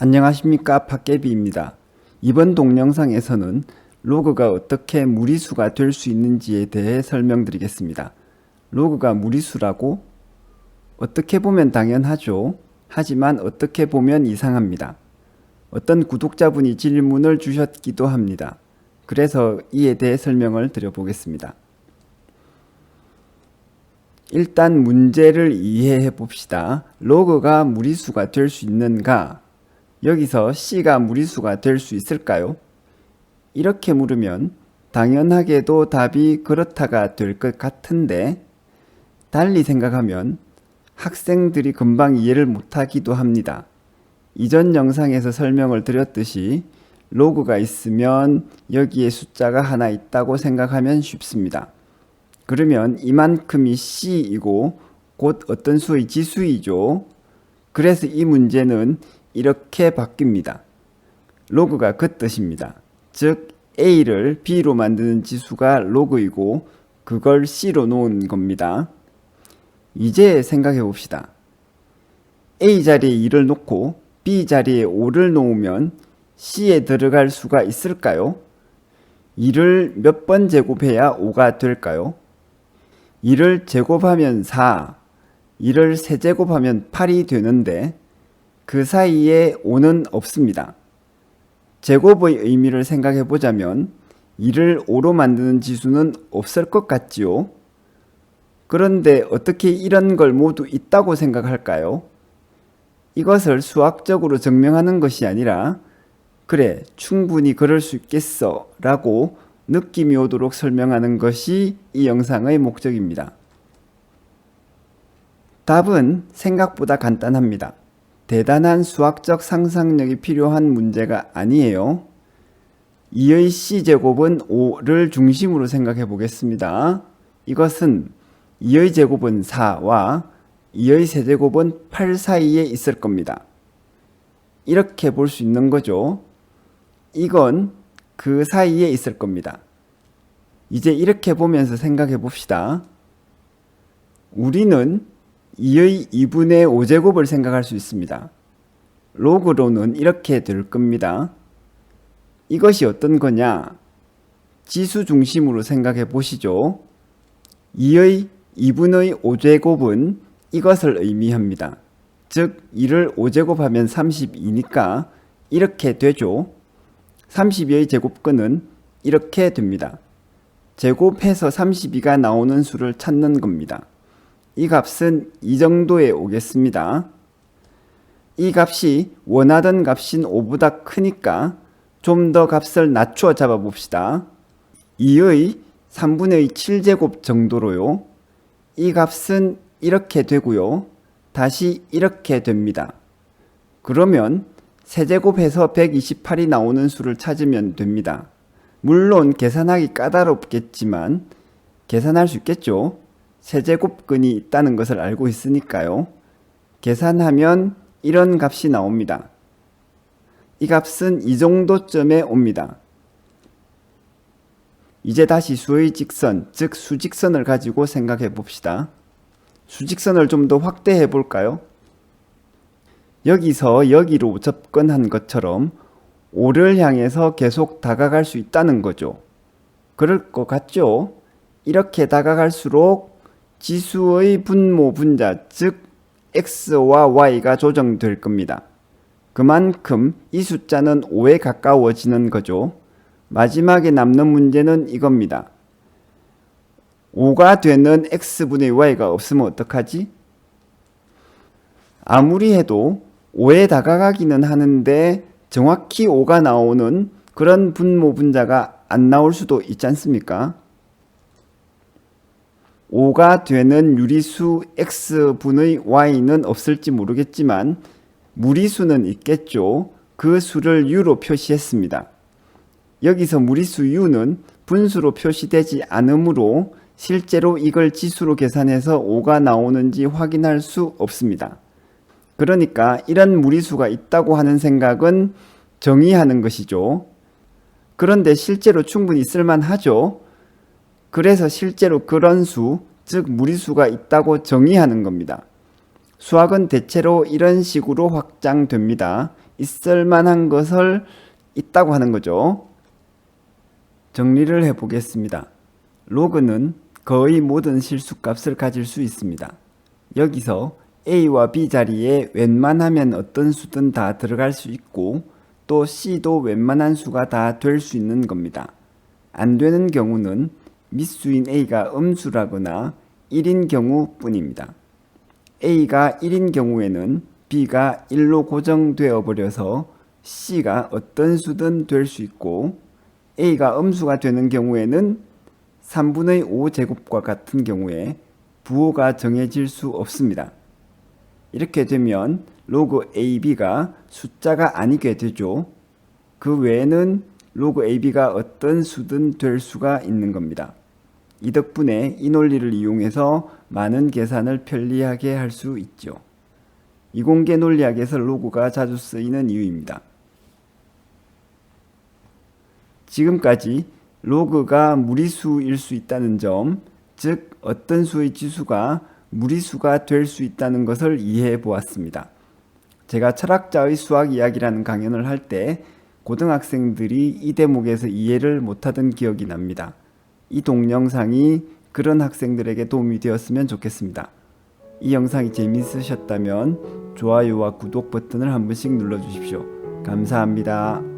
안녕하십니까 팟개비입니다. 이번 동영상에서는 로그가 어떻게 무리수가 될 수 있는지에 대해 설명드리겠습니다. 로그가 무리수라고? 어떻게 보면 당연하죠. 하지만 어떻게 보면 이상합니다. 어떤 구독자분이 질문을 주셨기도 합니다. 그래서 이에 대해 설명을 드려보겠습니다. 일단 문제를 이해해 봅시다. 로그가 무리수가 될 수 있는가? 여기서 C가 무리수가 될 수 있을까요? 이렇게 물으면 당연하게도 답이 그렇다가 될 것 같은데 달리 생각하면 학생들이 금방 이해를 못하기도 합니다. 이전 영상에서 설명을 드렸듯이 로그가 있으면 여기에 숫자가 하나 있다고 생각하면 쉽습니다. 그러면 이만큼이 C이고 곧 어떤 수의 지수이죠. 그래서 이 문제는 이렇게 바뀝니다. 로그가 그 뜻입니다. 즉 A를 B로 만드는 지수가 로그이고 그걸 C로 놓은 겁니다. 이제 생각해 봅시다. A 자리에 2를 놓고 B 자리에 5를 놓으면 C에 들어갈 수가 있을까요? 2를 몇 번 제곱해야 5가 될까요? 2를 제곱하면 4, 2를 세제곱하면 8이 되는데 그 사이에 5는 없습니다. 제곱의 의미를 생각해 보자면 2를 5로 만드는 지수는 없을 것 같지요? 그런데 어떻게 이런 걸 모두 있다고 생각할까요? 이것을 수학적으로 증명하는 것이 아니라 그래, 충분히 그럴 수 있겠어 라고 느낌이 오도록 설명하는 것이 이 영상의 목적입니다. 답은 생각보다 간단합니다. 대단한 수학적 상상력이 필요한 문제가 아니에요. 2의 c제곱은 5를 중심으로 생각해 보겠습니다. 이것은 2의 제곱은 4와 2의 세제곱은 8 사이에 있을 겁니다. 이렇게 볼 수 있는 거죠. 이건 그 사이에 있을 겁니다. 이제 이렇게 보면서 생각해 봅시다. 우리는 2의 2분의 5제곱을 생각할 수 있습니다. 로그로는 이렇게 될 겁니다. 이것이 어떤 거냐? 지수 중심으로 생각해 보시죠. 2의 2분의 5제곱은 이것을 의미합니다. 즉, 2를 5제곱하면 32니까 이렇게 되죠. 32의 제곱근은 이렇게 됩니다. 제곱해서 32가 나오는 수를 찾는 겁니다. 이 값은 이 정도에 오겠습니다. 이 값이 원하던 값인 5보다 크니까 좀 더 값을 낮추어 잡아 봅시다. 2의 3분의 7제곱 정도로요. 이 값은 이렇게 되고요. 다시 이렇게 됩니다. 그러면 세제곱해서 128이 나오는 수를 찾으면 됩니다. 물론 계산하기 까다롭겠지만 계산할 수 있겠죠. 세제곱근이 있다는 것을 알고 있으니까요. 계산하면 이런 값이 나옵니다. 이 값은 이 정도쯤에 옵니다. 이제 다시 수의 직선, 즉 수직선을 가지고 생각해 봅시다. 수직선을 좀 더 확대해 볼까요? 여기서 여기로 접근한 것처럼 5를 향해서 계속 다가갈 수 있다는 거죠. 그럴 것 같죠? 이렇게 다가갈수록 지수의 분모 분자, 즉 x와 y가 조정될 겁니다. 그만큼 이 숫자는 5에 가까워지는 거죠. 마지막에 남는 문제는 이겁니다. 5가 되는 x분의 y가 없으면 어떡하지? 아무리 해도 5에 다가가기는 하는데 정확히 5가 나오는 그런 분모 분자가 안 나올 수도 있지 않습니까? 5가 되는 유리수 x분의 y는 없을지 모르겠지만 무리수는 있겠죠. 그 수를 u로 표시했습니다. 여기서 무리수 u는 분수로 표시되지 않으므로 실제로 이걸 지수로 계산해서 5가 나오는지 확인할 수 없습니다. 그러니까 이런 무리수가 있다고 하는 생각은 정의하는 것이죠. 그런데 실제로 충분히 쓸만하죠. 그래서 실제로 그런 수, 즉 무리수가 있다고 정의하는 겁니다. 수학은 대체로 이런 식으로 확장됩니다. 있을 만한 것을 있다고 하는 거죠. 정리를 해 보겠습니다. 로그는 거의 모든 실수값을 가질 수 있습니다. 여기서 a와 b 자리에 웬만하면 어떤 수든 다 들어갈 수 있고 또 c도 웬만한 수가 다 될 수 있는 겁니다. 안 되는 경우는 미수인 a가 음수라거나 1인 경우뿐입니다. a가 1인 경우에는 b가 1로 고정되어 버려서 c가 어떤 수든 될 수 있고 a가 음수가 되는 경우에는 3분의 5 제곱과 같은 경우에 부호가 정해질 수 없습니다. 이렇게 되면 로그 AB가 숫자가 아니게 되죠. 그 외에는 로그 AB가 어떤 수든 될 수가 있는 겁니다. 이 덕분에 이 논리를 이용해서 많은 계산을 편리하게 할 수 있죠. 이공계 논리학에서 로그가 자주 쓰이는 이유입니다. 지금까지 로그가 무리수일 수 있다는 점, 즉 어떤 수의 지수가 무리수가 될 수 있다는 것을 이해해 보았습니다. 제가 철학자의 수학 이야기라는 강연을 할 때 고등학생들이 이 대목에서 이해를 못하던 기억이 납니다. 이 동영상이 그런 학생들에게 도움이 되었으면 좋겠습니다. 이 영상이 재미있으셨다면 좋아요와 구독 버튼을 한 번씩 눌러 주십시오. 감사합니다.